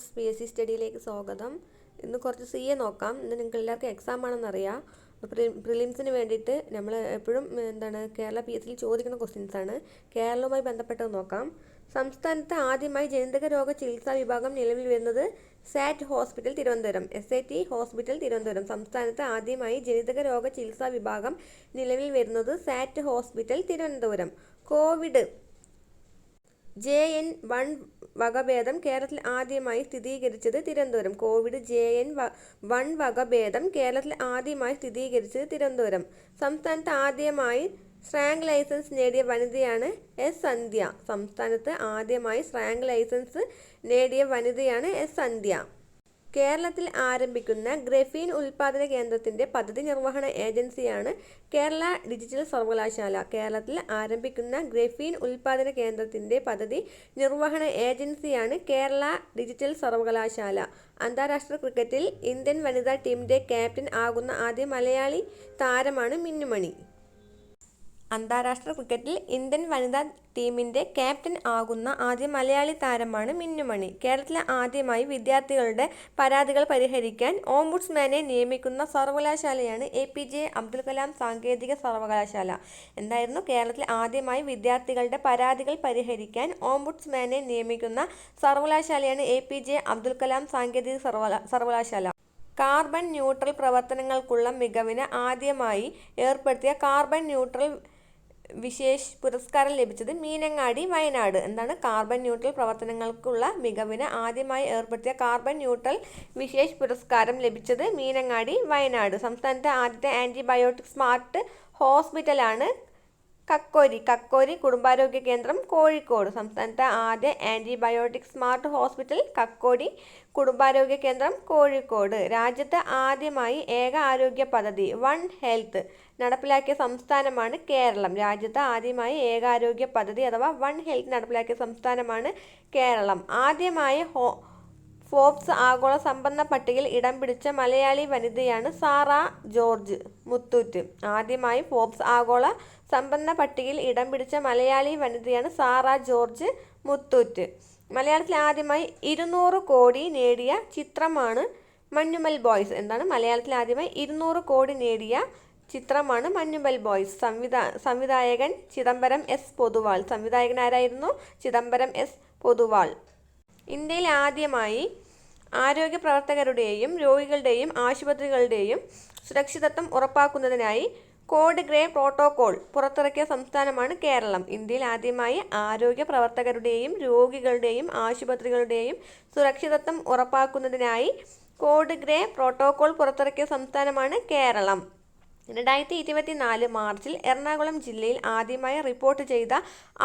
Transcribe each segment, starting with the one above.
Friends P S C സ്റ്റഡിയിലേക്ക് സ്വാഗതം. ഇന്ന് കുറച്ച് സി എ നോക്കാം. ഇന്ന് നിങ്ങൾക്ക് എല്ലാവർക്കും എക്സാം ആണെന്നറിയാം പ്രി പ്രിലിംസിന് വേണ്ടിയിട്ട് നമ്മൾ എപ്പോഴും എന്താണ് കേരള പി എസ് സിയിൽ ചോദിക്കുന്ന ക്വസ്റ്റ്യൻസ് ആണ്. കേരളവുമായി ബന്ധപ്പെട്ടത് നോക്കാം. സംസ്ഥാനത്ത് ആദ്യമായി ജനിതക രോഗ ചികിത്സാ വിഭാഗം നിലവിൽ വരുന്നത് SAT hospital Thiruvananthapuram. S I T hospital Thiruvananthapuram. സംസ്ഥാനത്ത് ആദ്യമായി ജനിതക രോഗ ചികിത്സാ വിഭാഗം നിലവിൽ വരുന്നത് SAT hospital Thiruvananthapuram. Covid J N one വകഭേദം കേരളത്തിൽ ആദ്യമായി സ്ഥിരീകരിച്ചത് Thiruvananthapuram. Covid J N one വകഭേദം കേരളത്തിൽ ആദ്യമായി സ്ഥിരീകരിച്ചത് തിരുവനന്തപുരം. സംസ്ഥാനത്ത് ആദ്യമായി സ്രാങ്ക് ലൈസൻസ് നേടിയ വനിതയാണ് എസ് സന്ധ്യ. സംസ്ഥാനത്ത് ആദ്യമായി സ്രാങ്ക് ലൈസൻസ് നേടിയ വനിതയാണ് എസ് സന്ധ്യ. കേരളത്തിൽ ആരംഭിക്കുന്ന ഗ്രഫീൻ ഉൽപാദന കേന്ദ്രത്തിന്റെ പദ്ധതി നിർവഹണ ഏജൻസിയാണ് കേരള ഡിജിറ്റൽ സർവകലാശാല. കേരളത്തിൽ ആരംഭിക്കുന്ന ഗ്രഫീൻ ഉൽപാദന കേന്ദ്രത്തിന്റെ പദ്ധതി നിർവഹണ ഏജൻസിയാണ് കേരള ഡിജിറ്റൽ സർവകലാശാല. അന്താരാഷ്ട്ര ക്രിക്കറ്റിൽ ഇന്ത്യൻ വനിതാ ടീമിന്റെ ക്യാപ്റ്റൻ ആകുന്ന ആദ്യ മലയാളി താരമാണ് മിന്നുമണി. അന്താരാഷ്ട്ര ക്രിക്കറ്റിൽ ഇന്ത്യൻ വനിതാ ടീമിന്റെ ക്യാപ്റ്റൻ ആകുന്ന ആദ്യ മലയാളി താരമാണ് മിന്നുമണി. കേരളത്തിലെ ആദ്യമായി വിദ്യാർത്ഥികളുടെ പരാതികൾ പരിഹരിക്കാൻ ഓംബുഡ്സ്മാനെ നിയമിക്കുന്ന സർവകലാശാലയാണ് A P J Abdul Kalam സാങ്കേതിക സർവകലാശാല. എന്തായിരുന്നു? കേരളത്തിൽ ആദ്യമായി വിദ്യാർത്ഥികളുടെ പരാതികൾ പരിഹരിക്കാൻ ഓംബുഡ്സ്മാനെ നിയമിക്കുന്ന സർവകലാശാലയാണ് A P J Abdul Kalam സാങ്കേതിക സർവകലാശാല. കാർബൺ ന്യൂട്രൽ പ്രവർത്തനങ്ങൾക്കുള്ള മികവിന് ആദ്യമായി ഏർപ്പെടുത്തിയ കാർബൺ ന്യൂട്രൽ വിശേഷ് പുരസ്കാരം ലഭിച്ചത് മീനങ്ങാടി വയനാട്. എന്താണ് കാർബൺ ന്യൂട്രൽ പ്രവർത്തനങ്ങൾക്കുള്ള മികവിന് ആദ്യമായി ഏർപ്പെടുത്തിയ കാർബൺ ന്യൂട്രൽ വിശേഷ് പുരസ്കാരം ലഭിച്ചത് മീനങ്ങാടി വയനാട്. സംസ്ഥാനത്തെ ആദ്യത്തെ ആന്റിബയോട്ടിക് സ്മാർട്ട് ഹോസ്പിറ്റലാണ് കക്കോരി. കക്കോരി കുടുംബാരോഗ്യ കേന്ദ്രം കോഴിക്കോട്. സംസ്ഥാനത്തെ ആദ്യ ആന്റിബയോട്ടിക് സ്മാർട്ട് ഹോസ്പിറ്റൽ കക്കോടി കുടുംബാരോഗ്യ കേന്ദ്രം കോഴിക്കോട്. രാജ്യത്ത് ആദ്യമായി ഏക ആരോഗ്യ പദ്ധതി വൺ ഹെൽത്ത് നടപ്പിലാക്കിയ സംസ്ഥാനമാണ് കേരളം. രാജ്യത്ത് ആദ്യമായി ഏകാരോഗ്യ പദ്ധതി അഥവാ വൺ ഹെൽത്ത് നടപ്പിലാക്കിയ സംസ്ഥാനമാണ് കേരളം. ആദ്യമായി ഹോ ഫോബ്സ് ആഗോള സമ്പന്ന പട്ടികയിൽ ഇടം പിടിച്ച മലയാളി വനിതയാണ് സാറ ജോർജ് മുത്തൂറ്റ്. ആദ്യമായി ഫോബ്സ് ആഗോള സമ്പന്ന പട്ടികയിൽ ഇടം പിടിച്ച മലയാളി വനിതയാണ് സാറ ജോർജ് മുത്തൂറ്റ്. മലയാളത്തിൽ ആദ്യമായി ഇരുന്നൂറ് കോടി നേടിയ ചിത്രമാണ് മഞ്ഞുമൽ ബോയ്സ്. എന്താണ്? മലയാളത്തിൽ ആദ്യമായി ഇരുന്നൂറ് കോടി നേടിയ ചിത്രമാണ് മഞ്ഞുമൽ ബോയ്സ്. സംവിധാ സംവിധായകൻ ചിദംബരം എസ് പൊതുവാൾ. സംവിധായകൻ ആരായിരുന്നു? ചിദംബരം എസ് പൊതുവാൾ. ഇന്ത്യയിൽ ആദ്യമായി ആരോഗ്യ പ്രവർത്തകരുടെയും രോഗികളുടെയും ആശുപത്രികളുടെയും സുരക്ഷിതത്വം ഉറപ്പാക്കുന്നതിനായി കോഡ് ഗ്രേ പ്രോട്ടോകോൾ പുറത്തിറക്കിയ സംസ്ഥാനമാണ് കേരളം. ഇന്ത്യയിൽ ആദ്യമായി ആരോഗ്യ പ്രവർത്തകരുടെയും രോഗികളുടെയും ആശുപത്രികളുടെയും സുരക്ഷിതത്വം ഉറപ്പാക്കുന്നതിനായി കോഡ് ഗ്രേ പ്രോട്ടോകോൾ പുറത്തിറക്കിയ സംസ്ഥാനമാണ് കേരളം. രണ്ടായിരത്തി ഇരുപത്തി നാല് മാർച്ചിൽ എറണാകുളം ജില്ലയിൽ ആദ്യമായി റിപ്പോർട്ട് ചെയ്ത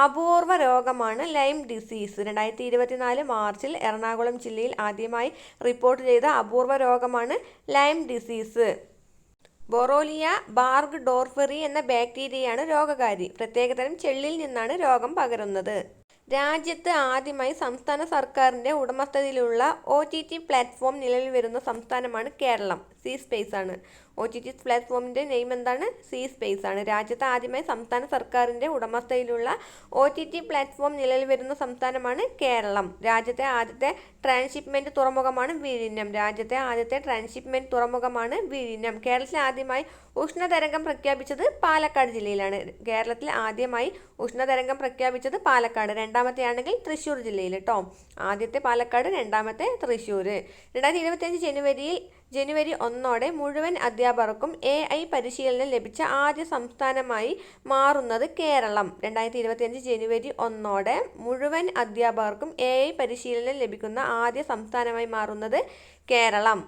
അപൂർവ രോഗമാണ് ലൈം ഡിസീസ് രണ്ടായിരത്തി ഇരുപത്തിനാല് മാർച്ചിൽ എറണാകുളം ജില്ലയിൽ ആദ്യമായി റിപ്പോർട്ട് ചെയ്ത അപൂർവ രോഗമാണ് ലൈം ഡിസീസ് ബൊറോലിയ ബാർഗ് ഡോർഫെറി എന്ന ബാക്ടീരിയയാണ് രോഗകാരി. പ്രത്യേകതരം ചെള്ളിൽ നിന്നാണ് രോഗം പകരുന്നത്. രാജ്യത്ത് ആദ്യമായി സംസ്ഥാന സർക്കാരിന്റെ ഉടമസ്ഥതയിലുള്ള ഒ ടി ടി പ്ലാറ്റ്ഫോം നിലവിൽ വരുന്ന സംസ്ഥാനമാണ് കേരളം. സി സ്പേസ് ആണ്. ഒ ടി ടി പ്ലാറ്റ്ഫോമിന്റെ നെയിം എന്താണ്? സി സ്പേസ് ആണ്. രാജ്യത്ത് ആദ്യമായി സംസ്ഥാന സർക്കാരിന്റെ ഉടമസ്ഥയിലുള്ള ഒ ടി ടി പ്ലാറ്റ്ഫോം നിലവിൽ വരുന്ന സംസ്ഥാനമാണ് കേരളം. രാജ്യത്തെ ആദ്യത്തെ ട്രാൻസ്ഷിപ്മെന്റ് തുറമുഖമാണ് വിഴിഞ്ഞം രാജ്യത്തെ ആദ്യത്തെ ട്രാൻസ്ഷിപ്മെന്റ് തുറമുഖമാണ് വിഴിഞ്ഞം കേരളത്തിൽ ആദ്യമായി ഉഷ്ണതരംഗം പ്രഖ്യാപിച്ചത് പാലക്കാട് ജില്ലയിലാണ്. കേരളത്തിൽ ആദ്യമായി ഉഷ്ണതരംഗം പ്രഖ്യാപിച്ചത് പാലക്കാട്. രണ്ടാമത്തെ ആണെങ്കിൽ തൃശ്ശൂർ ജില്ലയിൽ കേട്ടോ ആദ്യത്തെ പാലക്കാട് രണ്ടാമത്തെ തൃശ്ശൂർ. രണ്ടായിരത്തി ഇരുപത്തിയഞ്ച് ജനുവരിയിൽ ജനുവരി ഒന്നോടെ മുഴുവൻ അധ്യാപകർക്കും എ ഐ പരിശീലനം ലഭിച്ച ആദ്യ സംസ്ഥാനമായി മാറുന്നത് കേരളം. രണ്ടായിരത്തി ഇരുപത്തിയഞ്ച് ജനുവരി ഒന്നോടെ മുഴുവൻ അധ്യാപകർക്കും എ ഐ പരിശീലനം ലഭിക്കുന്ന ആദ്യ സംസ്ഥാനമായി മാറുന്നത് കേരളം.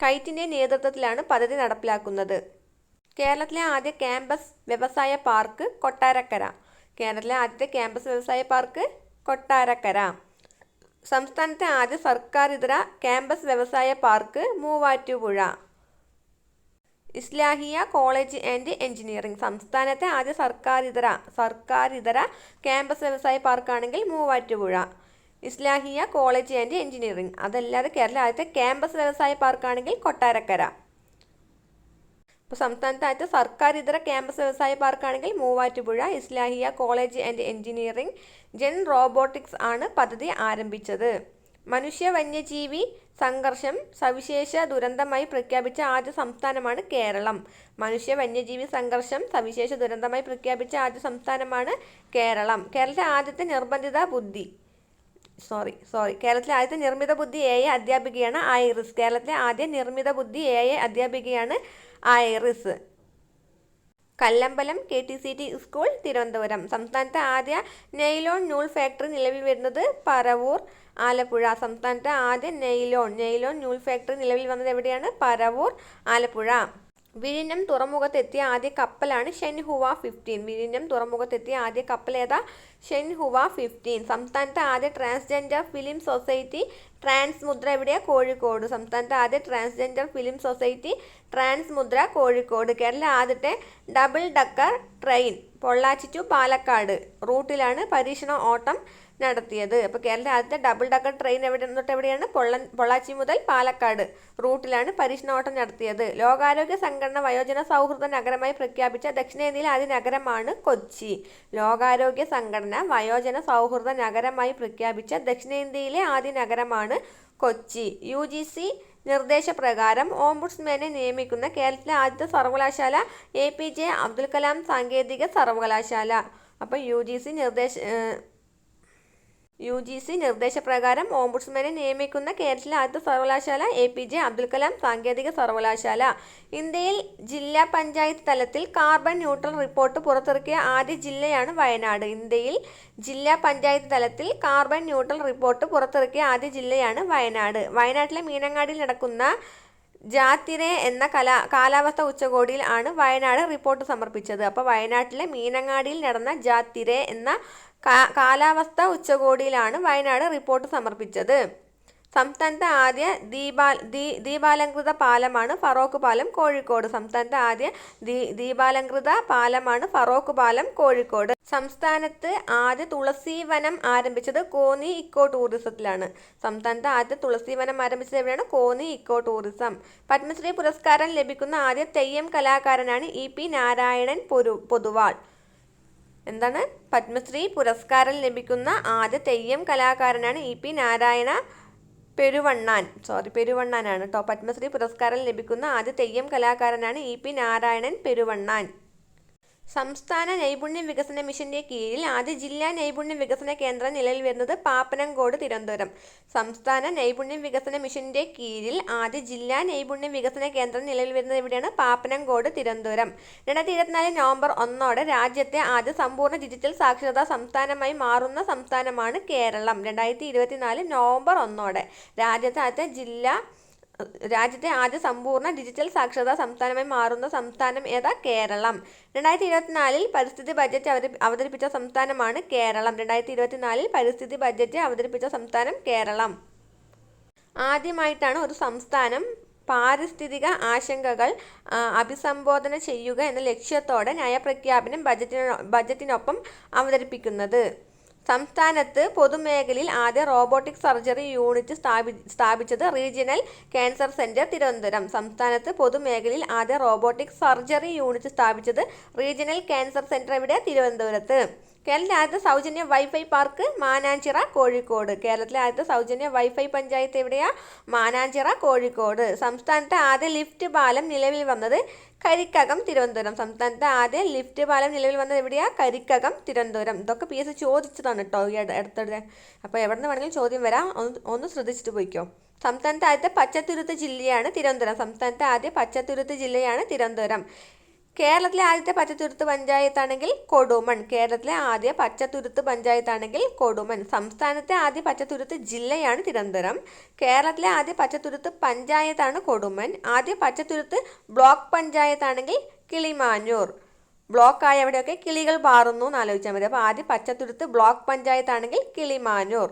കൈറ്റിന്റെ നേതൃത്വത്തിലാണ് പദ്ധതി നടപ്പിലാക്കുന്നത്. കേരളത്തിലെ ആദ്യ ക്യാമ്പസ് വ്യവസായ പാർക്ക് കൊട്ടാരക്കര. കേരളത്തിലെ ആദ്യത്തെ ക്യാമ്പസ് വ്യവസായ പാർക്ക് കൊട്ടാരക്കര. സംസ്ഥാനത്തെ ആദ്യ സർക്കാർ ഇതര ക്യാമ്പസ് വ്യവസായ park Muvattupuzha. Islahiya college and engineering സംസ്ഥാനത്തെ ആദ്യ സർക്കാർ ഇതര ക്യാമ്പസ് വ്യവസായ പാർക്കാണെങ്കിൽ Muvattupuzha. Islahiya college and engineering അതല്ലാതെ കേരള ആദ്യത്തെ ക്യാമ്പസ് വ്യവസായ പാർക്കാണെങ്കിൽ കൊട്ടാരക്കര. ഇപ്പോൾ സംസ്ഥാനത്തായിട്ട് സർക്കാർ ഇതര ക്യാമ്പസ് വ്യവസായ പാർക്കാണെങ്കിൽ Muvattupuzha Islahiya college and engineering Gen robotics ആണ് പദ്ധതി ആരംഭിച്ചത്. മനുഷ്യ വന്യജീവി സംഘർഷം സവിശേഷ ദുരന്തമായി പ്രഖ്യാപിച്ച ആദ്യ സംസ്ഥാനമാണ് കേരളം. മനുഷ്യ വന്യജീവി സംഘർഷം സവിശേഷ ദുരന്തമായി പ്രഖ്യാപിച്ച ആദ്യ സംസ്ഥാനമാണ് കേരളം. കേരളത്തിലെ ആദ്യത്തെ നിർബന്ധിത ബുദ്ധി സോറി സോറി കേരളത്തിലെ ആദ്യത്തെ നിർമ്മിത ബുദ്ധി എ എ അധ്യാപികയാണ് ഐറിസ്. കേരളത്തിലെ ആദ്യ നിർമ്മിത ബുദ്ധി A A അധ്യാപികയാണ് Iris. Kallambalam K T C T school Thiruvananthapuram. സംസ്ഥാനത്തെ ആദ്യ നെയ്ലോൺ നൂൽ ഫാക്ടറി നിലവിൽ വരുന്നത് പറവൂർ ആലപ്പുഴ. സംസ്ഥാനത്തെ ആദ്യ നെയ്ലോൺ നെയ്ലോൺ നൂൽ ഫാക്ടറി നിലവിൽ വന്നത് എവിടെയാണ്? പറവൂർ ആലപ്പുഴ. വിഴിഞ്ഞം തുറമുഖത്തെത്തിയ ആദ്യ കപ്പലാണ് ഷെൻഹുവ ഫിഫ്റ്റീൻ വിഴിഞ്ഞം തുറമുഖത്തെത്തിയ ആദ്യ കപ്പൽ ഏതാ? ഷെൻഹുവ ഫിഫ്റ്റീൻ സംസ്ഥാനത്തെ ആദ്യ ട്രാൻസ്ജെൻഡർ ഫിലിം സൊസൈറ്റി ട്രാൻസ് മുദ്ര എവിടെയാണ് കോഴിക്കോട്. സംസ്ഥാനത്തെ ആദ്യ ട്രാൻസ്ജെൻഡർ ഫിലിം സൊസൈറ്റി ട്രാൻസ് മുദ്ര കോഴിക്കോട്. കേരള ആദ്യത്തെ double decker train Pollachi to Palakkad. റൂട്ടിലാണ് പരീക്ഷണ ഓട്ടം നടത്തിയത്. അപ്പോൾ കേരളത്തിലെ ആദ്യത്തെ ഡബിൾ ഡക്കർ ട്രെയിൻ എവിടെ തൊട്ട് എവിടെയാണ്? പൊള്ള പൊള്ളാച്ചി മുതൽ പാലക്കാട് റൂട്ടിലാണ് പരീക്ഷണോട്ടം നടത്തിയത്. ലോകാരോഗ്യ സംഘടന വയോജന സൗഹൃദ നഗരമായി പ്രഖ്യാപിച്ച ദക്ഷിണേന്ത്യയിലെ ആദ്യ നഗരമാണ് കൊച്ചി. ലോകാരോഗ്യ സംഘടന വയോജന സൗഹൃദ നഗരമായി പ്രഖ്യാപിച്ച ദക്ഷിണേന്ത്യയിലെ ആദ്യ നഗരമാണ് കൊച്ചി. യു ജി സി നിർദ്ദേശപ്രകാരം ഓംബുഡ്സ്മാനെ നിയമിക്കുന്ന കേരളത്തിലെ ആദ്യത്തെ സർവകലാശാല A P J Abdul Kalam സാങ്കേതിക സർവകലാശാല. അപ്പോൾ യു ജി സി നിർദ്ദേശ യു ജി സി നിർദ്ദേശപ്രകാരം ഓംബുഡ്സ്മാനെ നിയമിക്കുന്ന കേരളത്തിലെ ആദ്യത്തെ സർവകലാശാല A P J Abdul Kalam സാങ്കേതിക സർവകലാശാല. ഇന്ത്യയിൽ ജില്ലാ പഞ്ചായത്ത് തലത്തിൽ കാർബൺ ന്യൂട്രൽ റിപ്പോർട്ട് പുറത്തിറക്കിയ ആദ്യ ജില്ലയാണ് വയനാട്. ഇന്ത്യയിൽ ജില്ലാ പഞ്ചായത്ത് തലത്തിൽ കാർബൺ ന്യൂട്രൽ റിപ്പോർട്ട് പുറത്തിറക്കിയ ആദ്യ ജില്ലയാണ് വയനാട്. വയനാട്ടിലെ മീനങ്ങാടിയിൽ നടക്കുന്ന ജാത്തിരെ എന്ന കലാ കാലാവസ്ഥ ഉച്ചകോടിയിൽ ആണ് വയനാട് റിപ്പോർട്ട് സമർപ്പിച്ചത്. അപ്പോൾ വയനാട്ടിലെ മീനങ്ങാടിയിൽ നടന്ന ജാത്തിരെ എന്ന കാലാവസ്ഥ ഉച്ചകോടിയിലാണ് വയനാട് റിപ്പോർട്ട് സമർപ്പിച്ചത്. സംസ്ഥാനത്തെ ആദ്യ ദീപാ ദീ ദീപാലംകൃത പാലമാണ് ഫറോക്ക് പാലം കോഴിക്കോട്. സംസ്ഥാനത്തെ ആദ്യ ദീ ദീപാലംകൃത പാലമാണ് ഫറോക്ക് പാലം കോഴിക്കോട്. സംസ്ഥാനത്ത് ആദ്യ തുളസി വനം ആരംഭിച്ചത് കോന്നി ഇക്കോ ടൂറിസത്തിലാണ്. സംസ്ഥാനത്ത് ആദ്യ തുളസി വനം ആരംഭിച്ചത് എവിടെയാണ്? Konni eco tourism. പത്മശ്രീ പുരസ്കാരം ലഭിക്കുന്ന ആദ്യ തെയ്യം കലാകാരനാണ് ഇ പി നാരായണൻ പൊരു പൊതുവാൾ. എന്താണ്? പത്മശ്രീ പുരസ്കാരം ലഭിക്കുന്ന ആദ്യ തെയ്യം കലാകാരനാണ് E P Narayana Peruvannan sorry പെരുവണ്ണാനാണ് കേട്ടോ പത്മശ്രീ പുരസ്കാരം ലഭിക്കുന്ന ആദ്യ തെയ്യം കലാകാരനാണ് ഇ പി നാരായണൻ പെരുവണ്ണാൻ. സംസ്ഥാന നൈപുണ്യ വികസന മിഷന്റെ കീഴിൽ ആദ്യ ജില്ലാ നൈപുണ്യ വികസന കേന്ദ്രം നിലവിൽ വരുന്നത് പാപ്പനംകോട് തിരുവനന്തപുരം. സംസ്ഥാന നൈപുണ്യ വികസന മിഷന്റെ കീഴിൽ ആദ്യ ജില്ലാ നൈപുണ്യ വികസന കേന്ദ്രം നിലവിൽ വരുന്നത് എവിടെയാണ്? പാപ്പനംകോട് തിരുവനന്തപുരം. രണ്ടായിരത്തി ഇരുപത്തിനാല് നവംബർ ഒന്നോടെ രാജ്യത്തെ ആദ്യ സമ്പൂർണ ഡിജിറ്റൽ സാക്ഷരതാ സംസ്ഥാനമായി മാറുന്ന സംസ്ഥാനമാണ് കേരളം. രണ്ടായിരത്തി ഇരുപത്തിനാല് നവംബർ ഒന്നോടെ രാജ്യത്തെ ആദ്യത്തെ ജില്ലാ രാജ്യത്തെ ആദ്യ സമ്പൂർണ ഡിജിറ്റൽ സാക്ഷരതാ സംസ്ഥാനമായി മാറുന്ന സംസ്ഥാനം ഏതാ? കേരളം. രണ്ടായിരത്തി ഇരുപത്തിനാലിൽ പരിസ്ഥിതി ബജറ്റ് അവതരിപ്പിച്ച സംസ്ഥാനമാണ് കേരളം. രണ്ടായിരത്തി ഇരുപത്തിനാലിൽ പരിസ്ഥിതി ബജറ്റ് അവതരിപ്പിച്ച സംസ്ഥാനം കേരളം. ആദ്യമായിട്ടാണ് ഒരു സംസ്ഥാനം പാരിസ്ഥിതിക ആശങ്കകൾ അഭിസംബോധന ചെയ്യുക എന്ന ലക്ഷ്യത്തോടെ നയപ്രഖ്യാപനം ബജറ്റിനോ ബജറ്റിനൊപ്പം അവതരിപ്പിക്കുന്നത്. സംസ്ഥാനത്ത് പൊതുമേഖലയിൽ ആദ്യ റോബോട്ടിക് സർജറി യൂണിറ്റ് സ്ഥാപി സ്ഥാപിച്ചത് റീജിയണൽ ക്യാൻസർ സെന്റർ തിരുവനന്തപുരം. സംസ്ഥാനത്ത് പൊതുമേഖലയിൽ ആദ്യ റോബോട്ടിക് സർജറി യൂണിറ്റ് സ്ഥാപിച്ചത് റീജിയണൽ ക്യാൻസർ സെന്റർ എവിടെ തിരുവനന്തപുരത്ത്. കേരളത്തിലെ ആദ്യത്തെ സൗജന്യ വൈഫൈ പാർക്ക് മാനാഞ്ചിറ കോഴിക്കോട്. കേരളത്തിലെ ആദ്യത്തെ സൗജന്യ വൈഫൈ പഞ്ചായത്ത് എവിടെയാ? മാനാഞ്ചിറ കോഴിക്കോട്. സംസ്ഥാനത്തെ ആദ്യ ലിഫ്റ്റ് പാലം നിലവിൽ വന്നത് കരിക്കകം തിരുവനന്തപുരം. സംസ്ഥാനത്തെ ആദ്യ ലിഫ്റ്റ് പാലം നിലവിൽ വന്നത് എവിടെയാ? കരിക്കകം തിരുവനന്തപുരം. ഇതൊക്കെ പി എസ് ചോദിച്ചതാണ് കേട്ടോ ഈ അടുത്തിടെ അപ്പോൾ എവിടെ നിന്ന് വേണമെങ്കിലും ചോദ്യം വരാം. ഒന്ന് ഒന്ന് ശ്രദ്ധിച്ചിട്ട് പോയിക്കോ. സംസ്ഥാനത്തെ ആദ്യത്തെ പച്ചത്തുരുത്ത് ജില്ലയാണ് തിരുവനന്തപുരം. സംസ്ഥാനത്തെ ആദ്യ പച്ചത്തുരുത്ത് ജില്ലയാണ് തിരുവനന്തപുരം. കേരളത്തിലെ ആദ്യത്തെ പച്ചത്തുരുത്ത് പഞ്ചായത്താണെങ്കിൽ കൊടുമൺ. കേരളത്തിലെ ആദ്യ പച്ചത്തുരുത്ത് പഞ്ചായത്താണെങ്കിൽ കൊടുമൺ. സംസ്ഥാനത്തെ ആദ്യ പച്ചത്തുരുത്ത് ജില്ലയാണ് തിരുവനന്തപുരം. കേരളത്തിലെ ആദ്യ പച്ചത്തുരുത്ത് പഞ്ചായത്താണ് കൊടുമൺ. ആദ്യ പച്ചത്തുരുത്ത് ബ്ലോക്ക് പഞ്ചായത്താണെങ്കിൽ കിളിമാനൂർ. ബ്ലോക്കായ എവിടെയൊക്കെ? കിളികൾ പാറുന്നു എന്ന് ആലോചിച്ചാൽ മതി. അപ്പോൾ ആദ്യ പച്ചത്തുരുത്ത് ബ്ലോക്ക് പഞ്ചായത്താണെങ്കിൽ കിളിമാനൂർ.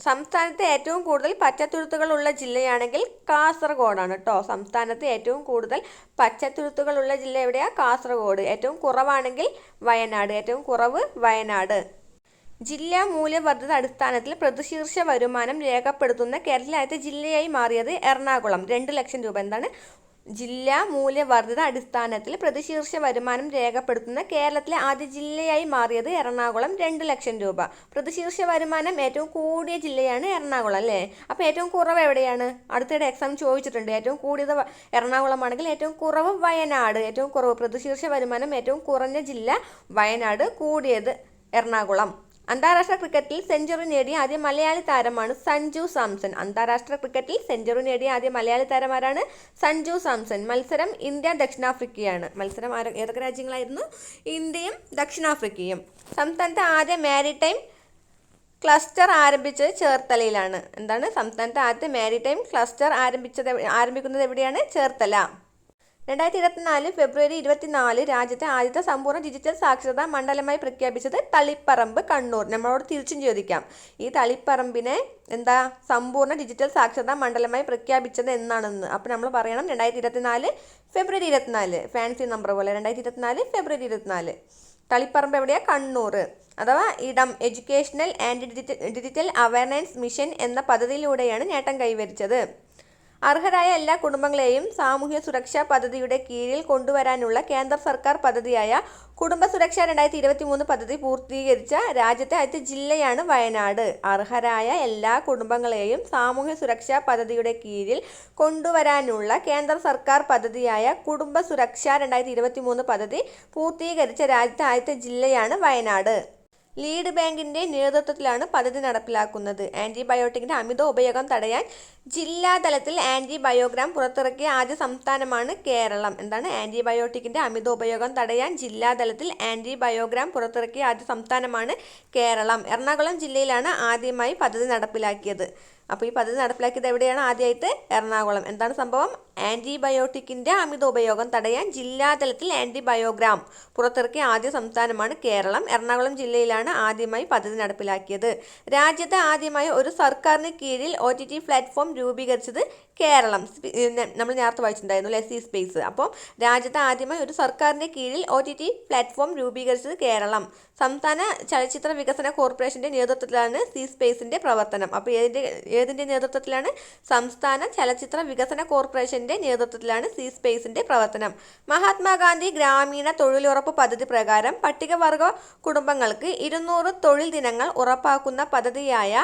സംസ്ഥാനത്തെ ഏറ്റവും കൂടുതൽ പച്ചത്തുരുത്തുകളുള്ള ജില്ലയാണെങ്കിൽ കാസർഗോഡാണ് കേട്ടോ. സംസ്ഥാനത്ത് ഏറ്റവും കൂടുതൽ പച്ചത്തുരുത്തുകളുള്ള ജില്ല എവിടെയാണ് കാസർഗോഡ്. ഏറ്റവും കുറവാണെങ്കിൽ വയനാട്. ഏറ്റവും കുറവ് വയനാട്. ജില്ലാ മൂല്യവർദ്ധിത അടിസ്ഥാനത്തിൽ പ്രതിശീർഷ വരുമാനം രേഖപ്പെടുത്തുന്ന കേരളത്തിലെ ജില്ലയായി മാറിയത് എറണാകുളം. രണ്ട് ലക്ഷം രൂപ. എന്താണ്? ജില്ലാ മൂല്യവർദ്ധിത അടിസ്ഥാനത്തിൽ പ്രതിശീർഷ വരുമാനം രേഖപ്പെടുത്തുന്ന കേരളത്തിലെ ആദ്യ ജില്ലയായി മാറിയത് എറണാകുളം രണ്ട് ലക്ഷം രൂപ. പ്രതിശീർഷ വരുമാനം ഏറ്റവും കൂടിയ ജില്ലയാണ് എറണാകുളം അല്ലേ? അപ്പോൾ ഏറ്റവും കുറവ് എവിടെയാണ്? അടുത്തിടെ എക്സാം ചോദിച്ചിട്ടുണ്ട്. ഏറ്റവും കൂടിയത് എറണാകുളമാണെങ്കിൽ ഏറ്റവും കുറവ് വയനാട്. ഏറ്റവും കുറവ് പ്രതിശീർഷ വരുമാനം ഏറ്റവും കുറഞ്ഞ ജില്ല വയനാട് കൂടിയത് എറണാകുളം. അന്താരാഷ്ട്ര ക്രിക്കറ്റിൽ സെഞ്ചുറി നേടിയ ആദ്യ മലയാളി താരമാണ് സഞ്ജു സാംസൺ. അന്താരാഷ്ട്ര ക്രിക്കറ്റിൽ സെഞ്ചുറി നേടിയ ആദ്യ മലയാളി താരമാരാണ് സഞ്ജു സാംസൺ. മത്സരം ഇന്ത്യ ദക്ഷിണാഫ്രിക്കയാണ്. മത്സരം ഏതൊക്കെ രാജ്യങ്ങളായിരുന്നു? ഇന്ത്യയും ദക്ഷിണാഫ്രിക്കയും. സംസ്ഥാനത്തെ ആദ്യ മാരിടൈം ക്ലസ്റ്റർ ആരംഭിച്ചത് ചേർത്തലയിലാണ്. എന്താണ്? സംസ്ഥാനത്തെ ആദ്യ മാരിടൈം ക്ലസ്റ്റർ ആരംഭിച്ചത് ആരംഭിക്കുന്നത് എവിടെയാണ്? ചേർത്തല. രണ്ടായിരത്തി ഇരുപത്തിനാല് ഫെബ്രുവരി ഇരുപത്തിനാല് രാജ്യത്തെ ആദ്യത്തെ സമ്പൂർണ ഡിജിറ്റൽ സാക്ഷരതാ മണ്ഡലമായി പ്രഖ്യാപിച്ചത് തളിപ്പറമ്പ് കണ്ണൂർ. നമ്മളോട് തിരിച്ചും ചോദിക്കാം. ഈ തളിപ്പറമ്പിനെ എന്താ സമ്പൂർണ ഡിജിറ്റൽ സാക്ഷരതാ മണ്ഡലമായി പ്രഖ്യാപിച്ചത് എന്നാണെന്ന്. അപ്പോൾ നമ്മൾ പറയണം രണ്ടായിരത്തി ഇരുപത്തിനാല് ഫെബ്രുവരി ഇരുപത്തിനാല്. ഫാൻസി നമ്പർ പോലെ രണ്ടായിരത്തി ഇരുപത്തിനാല് ഫെബ്രുവരി ഇരുപത്തിനാല്. തളിപ്പറമ്പ് എവിടെയാ? കണ്ണൂർ. അഥവാ Idam educational and digital digital awareness mission എന്ന പദ്ധതിയിലൂടെയാണ് നേട്ടം കൈവരിച്ചത്. അർഹരായ എല്ലാ കുടുംബങ്ങളെയും സാമൂഹ്യ സുരക്ഷാ പദ്ധതിയുടെ കീഴിൽ കൊണ്ടുവരാനുള്ള കേന്ദ്ര സർക്കാർ പദ്ധതിയായ കുടുംബ സുരക്ഷ രണ്ടായിരത്തി ഇരുപത്തി മൂന്ന് പദ്ധതി പൂർത്തീകരിച്ച രാജ്യത്തെ ആദ്യത്തെ ജില്ലയാണ് വയനാട്. അർഹരായ എല്ലാ കുടുംബങ്ങളെയും സാമൂഹ്യ സുരക്ഷാ പദ്ധതിയുടെ കീഴിൽ കൊണ്ടുവരാനുള്ള കേന്ദ്ര സർക്കാർ പദ്ധതിയായ കുടുംബ സുരക്ഷ രണ്ടായിരത്തി ഇരുപത്തി മൂന്ന് പദ്ധതി പൂർത്തീകരിച്ച രാജ്യത്തെ ആദ്യത്തെ ജില്ലയാണ് വയനാട്. ലീഡ് ബാങ്കിന്റെ നേതൃത്വത്തിലാണ് പദ്ധതി നടപ്പിലാക്കുന്നത്. ആന്റിബയോട്ടിക്കിന്റെ അമിത ഉപയോഗം തടയാൻ ജില്ലാതലത്തിൽ ആന്റിബയോഗ്രാം പുറത്തിറക്കിയ ആദ്യ സംസ്ഥാനമാണ് കേരളം. എന്താണ് ആന്റിബയോട്ടിക്കിന്റെ അമിത ഉപയോഗം തടയാൻ ജില്ലാതലത്തിൽ ആന്റിബയോഗ്രാം പുറത്തിറക്കിയ ആദ്യ സംസ്ഥാനമാണ് കേരളം. എറണാകുളം ജില്ലയിലാണ് ആദ്യമായി പദ്ധതി നടപ്പിലാക്കിയത്. അപ്പോൾ ഈ പദ്ധതി നടപ്പിലാക്കിയത് എവിടെയാണ് ആദ്യമായിട്ട് എറണാകുളം. എന്താണ് സംഭവം? ആന്റിബയോട്ടിക്കിന്റെ അമിത ഉപയോഗം തടയാൻ ജില്ലാതലത്തിൽ ആന്റിബയോഗ്രാം പുറത്തിറക്കിയ ആദ്യ സംസ്ഥാനമാണ് കേരളം. എറണാകുളം ജില്ലയിലാണ് ആദ്യമായി പദ്ധതി നടപ്പിലാക്കിയത്. രാജ്യത്ത് ആദ്യമായി ഒരു സർക്കാരിന് കീഴിൽ ഒ ടി ടി പ്ലാറ്റ്ഫോം രൂപീകരിച്ചത് കേരളം. നമ്മൾ നേരത്തെ വായിച്ചിട്ടുണ്ടായിരുന്നു അല്ലേ സി സ്പേസ്. അപ്പോൾ രാജ്യത്ത് ആദ്യമായി ഒരു സർക്കാരിന്റെ കീഴിൽ ഒ ടി ടി പ്ലാറ്റ്ഫോം രൂപീകരിച്ചത് കേരളം. സംസ്ഥാന ചലച്ചിത്ര വികസന കോർപ്പറേഷന്റെ നേതൃത്വത്തിലാണ് സി സ്പേസിന്റെ പ്രവർത്തനം. അപ്പോൾ ഏതിന്റെ ഏതിന്റെ നേതൃത്വത്തിലാണ് സംസ്ഥാന ചലച്ചിത്ര വികസന കോർപ്പറേഷന്റെ നേതൃത്വത്തിലാണ് സി സ്പേസിന്റെ പ്രവർത്തനം. മഹാത്മാഗാന്ധി ഗ്രാമീണ തൊഴിലുറപ്പ് പദ്ധതി പ്രകാരം പട്ടികവർഗ കുടുംബങ്ങൾക്ക് ഇരുന്നൂറ് തൊഴിൽ ദിനങ്ങൾ ഉറപ്പാക്കുന്ന പദ്ധതിയായ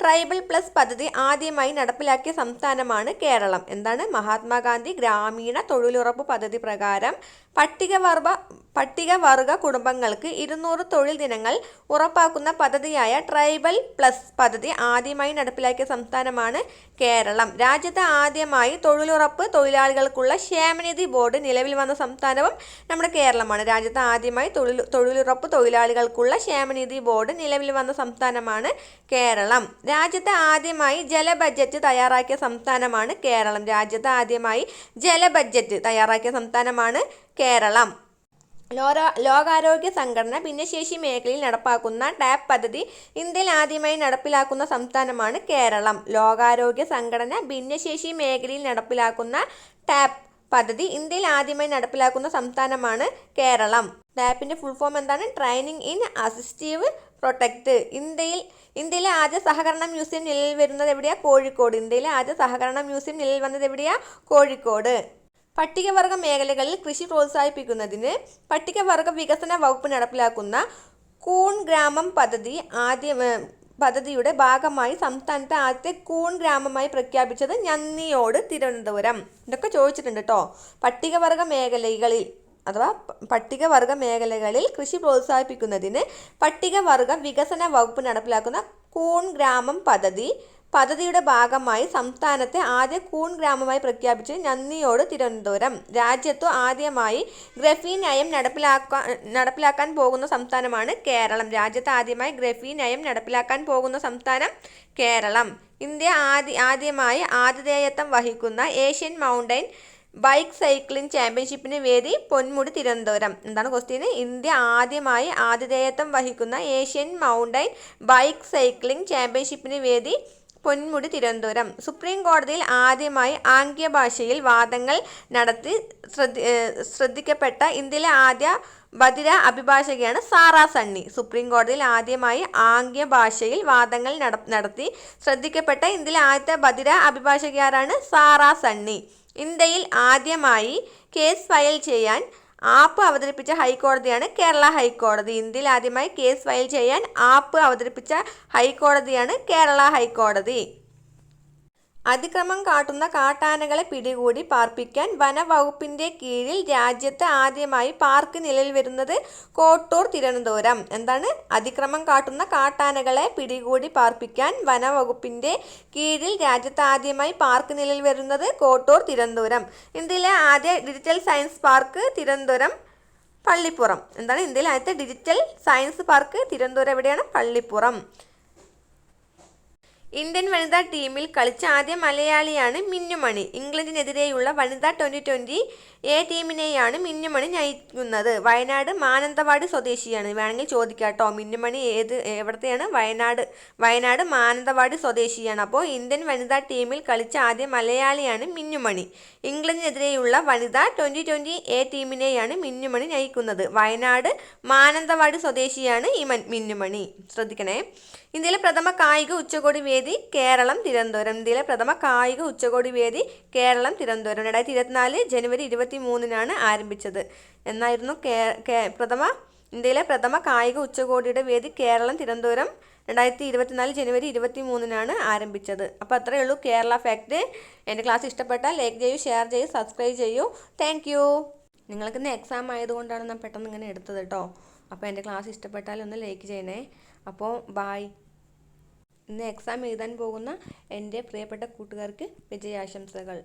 ട്രൈബൽ പ്ലസ് പദ്ധതി ആദ്യമായി നടപ്പിലാക്കിയ സംസ്ഥാനമാണ് കേരളം. എന്താണ് മഹാത്മാഗാന്ധി ഗ്രാമീണ തൊഴിലുറപ്പ് പദ്ധതി പ്രകാരം പട്ടികവർഗ പട്ടികവർഗ കുടുംബങ്ങൾക്ക് ഇരുന്നൂറ് തൊഴിൽ ദിനങ്ങൾ ഉറപ്പാക്കുന്ന പദ്ധതിയായ ട്രൈബൽ പ്ലസ് പദ്ധതി ആദ്യമായി നടപ്പിലാക്കിയ സംസ്ഥാനമാണ് കേരളം. രാജ്യത്ത് ആദ്യമായി തൊഴിലുറപ്പ് തൊഴിലാളികൾക്കുള്ള ക്ഷേമനിധി ബോർഡ് നിലവിൽ വന്ന സംസ്ഥാനവും നമ്മുടെ കേരളമാണ്. രാജ്യത്ത് ആദ്യമായി തൊഴിൽ തൊഴിലുറപ്പ് തൊഴിലാളികൾക്കുള്ള ക്ഷേമനിധി ബോർഡ് നിലവിൽ വന്ന സംസ്ഥാനമാണ് കേരളം. രാജ്യത്ത് ആദ്യമായി ജല ബജറ്റ് തയ്യാറാക്കിയ സംസ്ഥാനമാണ് കേരളം. രാജ്യത്ത് ആദ്യമായി ജല ബജറ്റ് തയ്യാറാക്കിയ സംസ്ഥാനമാണ് കേരളം. ലോക ലോകാരോഗ്യ സംഘടന ഭിന്നശേഷി മേഖലയിൽ നടപ്പാക്കുന്ന ടാപ്പ് പദ്ധതി ഇന്ത്യയിൽ ആദ്യമായി നടപ്പിലാക്കുന്ന സംസ്ഥാനമാണ് കേരളം. ലോകാരോഗ്യ സംഘടന ഭിന്നശേഷി മേഖലയിൽ നടപ്പിലാക്കുന്ന ടാപ്പ് പദ്ധതി ഇന്ത്യയിൽ ആദ്യമായി നടപ്പിലാക്കുന്ന സംസ്ഥാനമാണ് കേരളം. ടാപ്പിന്റെ ഫുൾ ഫോം എന്താണ്? Training in assistive protect. ഇന്ത്യയിൽ ഇന്ത്യയിലെ ആദ്യ സഹകരണ മ്യൂസിയം നിലവിൽ വരുന്നത് എവിടെയാണ് കോഴിക്കോട്. ഇന്ത്യയിലെ ആദ്യ സഹകരണ മ്യൂസിയം നിലവിൽ വന്നത് എവിടെയാണ് കോഴിക്കോട്. പട്ടികവർഗ മേഖലകളിൽ കൃഷി പ്രോത്സാഹിപ്പിക്കുന്നതിന് പട്ടികവർഗ വികസന വകുപ്പ് നടപ്പിലാക്കുന്ന കൂൺ ഗ്രാമം പദ്ധതി ആദ്യ പദ്ധതിയുടെ ഭാഗമായി സംസ്ഥാനത്തെ ആദ്യത്തെ കൂൺ ഗ്രാമമായി പ്രഖ്യാപിച്ചത് ഞന്നിയോട് തിരുവനന്തപുരം. ഇതൊക്കെ ചോദിച്ചിട്ടുണ്ട് കേട്ടോ പട്ടികവർഗ മേഖലകളിൽ അഥവാ പട്ടികവർഗ മേഖലകളിൽ കൃഷി പ്രോത്സാഹിപ്പിക്കുന്നതിന് പട്ടികവർഗ വികസന വകുപ്പ് നടപ്പിലാക്കുന്ന കൂൺ ഗ്രാമം പദ്ധതി പദ്ധതിയുടെ ഭാഗമായി സംസ്ഥാനത്തെ ആദ്യ കൂൺ ഗ്രാമമായി പ്രഖ്യാപിച്ച് നന്ദിയോട് തിരുവനന്തപുരം. രാജ്യത്തു ആദ്യമായി ഗ്രഫീൻ നയം നടപ്പിലാക്കാൻ നടപ്പിലാക്കാൻ പോകുന്ന സംസ്ഥാനമാണ് കേരളം. രാജ്യത്ത് ആദ്യമായി ഗ്രഫീൻ നയം നടപ്പിലാക്കാൻ പോകുന്ന സംസ്ഥാനം കേരളം. ഇന്ത്യ ആദ്യ ആദ്യമായി ആതിഥേയത്വം വഹിക്കുന്ന ഏഷ്യൻ മൗണ്ടൈൻ ബൈക്ക് സൈക്ലിംഗ് ചാമ്പ്യൻഷിപ്പിന് വേദി പൊന്മുടി തിരുവനന്തപുരം. എന്താണ് ക്വസ്റ്റ്യൻ ഇന്ത്യ ആദ്യമായി ആതിഥേയത്വം വഹിക്കുന്ന ഏഷ്യൻ മൗണ്ടൈൻ ബൈക്ക് സൈക്ലിംഗ് ചാമ്പ്യൻഷിപ്പിന് വേദി പൊന്മുടി തിരുവനന്തപുരം. സുപ്രീം കോടതിയിൽ ആദ്യമായി ആംഗ്യ ഭാഷയിൽ വാദങ്ങൾ നടത്തി ശ്രദ്ധി ശ്രദ്ധിക്കപ്പെട്ട ഇന്ത്യയിലെ ആദ്യ ബധിര അഭിഭാഷകയാണ് സാറ സണ്ണി. സുപ്രീം കോടതിയിൽ ആദ്യമായി ആംഗ്യ ഭാഷയിൽ വാദങ്ങൾ നടത്തി ശ്രദ്ധിക്കപ്പെട്ട ഇന്ത്യയിലെ ആദ്യത്തെ ബധിര അഭിഭാഷകയാരാണ് സാറ സണ്ണി. ഇന്ത്യയിൽ ആദ്യമായി കേസ് ഫയൽ ചെയ്യാൻ ആപ്പ് അവതരിപ്പിച്ച ഹൈക്കോടതിയാണ് കേരള ഹൈക്കോടതി. ഇന്ത്യയിൽ ആദ്യമായി കേസ് ഫയൽ ചെയ്യാൻ ആപ്പ് അവതരിപ്പിച്ച ഹൈക്കോടതിയാണ് കേരള ഹൈക്കോടതി. അതിക്രമം കാട്ടുന്ന കാട്ടാനകളെ പിടികൂടി പാർപ്പിക്കാൻ വനവകുപ്പിന്റെ കീഴിൽ രാജ്യത്ത് ആദ്യമായി പാർക്ക് നിലയിൽ വരുന്നത് കോട്ടൂർ തിരുവനന്തപുരം. എന്താണ്? അതിക്രമം കാട്ടുന്ന കാട്ടാനകളെ പിടികൂടി പാർപ്പിക്കാൻ വനവകുപ്പിന്റെ കീഴിൽ രാജ്യത്ത് ആദ്യമായി പാർക്ക് നിലയിൽ വരുന്നത് കോട്ടൂർ തിരുവനന്തപുരം. ഇന്ത്യയിലെ ആദ്യ digital science park Thiruvananthapuram Pallippuram. എന്താണ്? ഇന്ത്യയിലെ ആദ്യത്തെ ഡിജിറ്റൽ സയൻസ് പാർക്ക് തിരുവനന്തപുരം എവിടെയാണ്? പള്ളിപ്പുറം. ഇന്ത്യൻ വനിതാ ടീമിൽ കളിച്ച ആദ്യ മലയാളിയാണ് മിന്നുമണി ഇംഗ്ലണ്ടിനെതിരെയുള്ള വനിതാ ട്വന്റി ട്വന്റി എ ടീമിനെയാണ് മിന്നുമണി നയിക്കുന്നത്. വയനാട് മാനന്തവാടി സ്വദേശിയാണ്. വേണമെങ്കിൽ ചോദിക്കാം കേട്ടോ മിന്നുമണി ഏത് എവിടത്തെയാണ്? വയനാട് വയനാട് മാനന്തവാടി സ്വദേശിയാണ്. അപ്പോൾ ഇന്ത്യൻ വനിതാ ടീമിൽ കളിച്ച ആദ്യ മലയാളിയാണ് മിന്നുമണി ഇംഗ്ലണ്ടിനെതിരെയുള്ള വനിതാ ട്വന്റി ട്വന്റി എ ടീമിനെയാണ് മിന്നുമണി നയിക്കുന്നത്. വയനാട് മാനന്തവാടി സ്വദേശിയാണ് ഈ മിന്നുമണി ശ്രദ്ധിക്കണേ. ഇന്ത്യയിലെ പ്രഥമ കായിക ഉച്ചകോടി വേദി കേരളം തിരുവനന്തപുരം. ഇന്ത്യയിലെ പ്രഥമ കായിക ഉച്ചകോടി വേദി കേരളം തിരുവനന്തപുരം. രണ്ടായിരത്തി ഇരുപത്തിനാല് ജനുവരി ഇരുപത്തി മൂന്നിനാണ് ആരംഭിച്ചത്. എന്നായിരുന്നു പ്രഥമ ഇന്ത്യയിലെ പ്രഥമ കായിക ഉച്ചകോടിയുടെ വേദി കേരളം തിരുവനന്തപുരം. രണ്ടായിരത്തി ഇരുപത്തിനാല് ജനുവരി ഇരുപത്തി മൂന്നിനാണ് ആരംഭിച്ചത്. അപ്പോൾ അത്രയേ ഉള്ളൂ കേരള ഫാക്ട്. എന്റെ ക്ലാസ് ഇഷ്ടപ്പെട്ടാൽ ലൈക്ക് ചെയ്യൂ ഷെയർ ചെയ്യൂ സബ്സ്ക്രൈബ് ചെയ്യൂ. Thank you. നിങ്ങൾക്ക് ഇന്ന് എക്സാം ആയതുകൊണ്ടാണ് ഞാൻ പെട്ടെന്ന് ഇങ്ങനെ എടുത്തത് കേട്ടോ. അപ്പോൾ എന്റെ ക്ലാസ് ഇഷ്ടപ്പെട്ടാൽ ഒന്ന് ലൈക്ക് ചെയ്യണേ. അപ്പോൾ ബായ് ഇന്ന് എക്സാം എഴുതാൻ പോകുന്ന എന്റെ പ്രിയപ്പെട്ട കൂട്ടുകാർക്ക് വിജയാശംസകൾ.